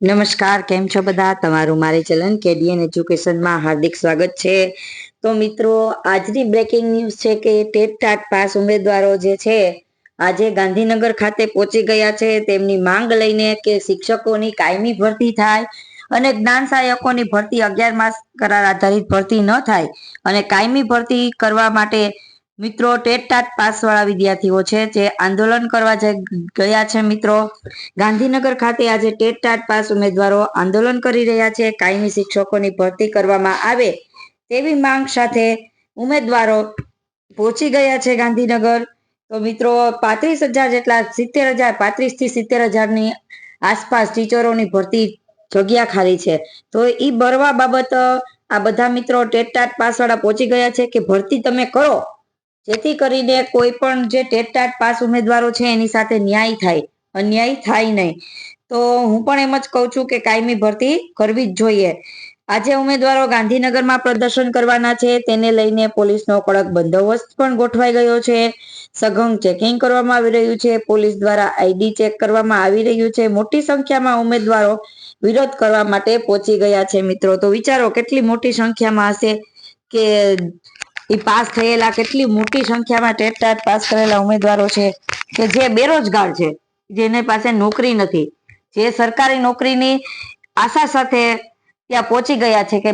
નમસ્કાર, કેમ છો બધા? તમારું મારી ચલન કેડીએન એજ્યુકેશનમાં હાર્દિક સ્વાગત છે. તો મિત્રો, આજની બ્રેકિંગ ન્યૂઝ છે કે ટેટ ટાટ પાસ ઉમેદવારો જે છે, આજે ગાંધીનગર ખાતે પહોંચી ગયા છે. તેમની માંગ લઈને કે શિક્ષકોની કાયમી ભરતી થાય અને જ્ઞાન સહાયકોની ભરતી અગિયાર માસ કરાર આધારિત ભરતી ન થાય અને કાયમી ભરતી કરવા માટે મિત્રો ટેટ ટાટ પાસ વાળા વિદ્યાર્થીઓ છે જે આંદોલન કરવા ગયા છે, મિત્રો. ગાંધીનગર ખાતે આજે ટેટ ટાટ પાસ ઉમેદવારો આંદોલન કરી રહ્યા છે. કાયમી શિક્ષકોની ભરતી કરવામાં આવે તેવી માંગ સાથે ઉમેદવારો પહોંચી ગયા છે ગાંધીનગર. તો મિત્રો, પાંત્રીસ હજાર જેટલા, સિત્તેર હજાર પાંત્રીસથી સિત્તેર હજારની આસપાસ ટીચરોની ભરતી જગ્યા ખાલી છે. તો એ ભરવા બાબત, આ બધા મિત્રો ટેટ ટાટ પાસ વાળા પહોંચી ગયા છે કે ભરતી તમે કરો. જેથી કરીને કોઈ પણ જે ટેટ ટાટ પાસ ઉમેદવારો છે, એની સાથે ન્યાય થાય. અન્યાય થાય નહીં. તો હું પણ એમ જ કહું છું કે કાયમી ભરતી કરવી જ જોઈએ. આજે ઉમેદવારો ગાંધીનગરમાં પ્રદર્શન કરવાના છે, તેને લઈને પોલીસનો કડક બંદોબસ્ત પણ ગોઠવાઈ ગયો છે. સઘન ચેકિંગ કરવામાં આવી રહ્યું છે. પોલીસ દ્વારા આઈડી ચેક કરવામાં આવી રહ્યું છે. મોટી સંખ્યામાં ઉમેદવારો વિરોધ કરવા માટે પહોંચી ગયા છે મિત્રો. તો વિચારો, કેટલી મોટી સંખ્યામાં હશે કે એ પાસ થયેલા કેટલી મોટી સંખ્યામાં ટેટ ટાટ પાસ કરેલા ઉમેદવારો છે કે જે બેરોજગાર છે, જેને પાસે નોકરી નથી. જે સરકારી નોકરીની આશા સાથે ત્યાં પહોંચી ગયા છે કે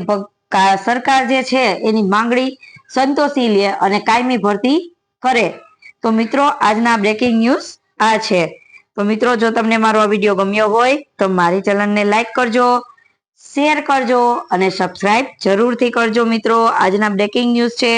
સરકાર જે છે એની માંગણી સંતોષી લે અને કાયમી ભરતી કરે. તો મિત્રો, આજના બ્રેકિંગ ન્યૂઝ આ છે. તો મિત્રો, જો તમને મારો આ વીડિયો ગમ્યો હોય, તો મારી ચેનલને લાઈક કરજો. શેર કરજો અને સબસ્ક્રાઇબ જરૂરથી કરજો મિત્રો. આજના બ્રેકિંગ ન્યૂઝ છે.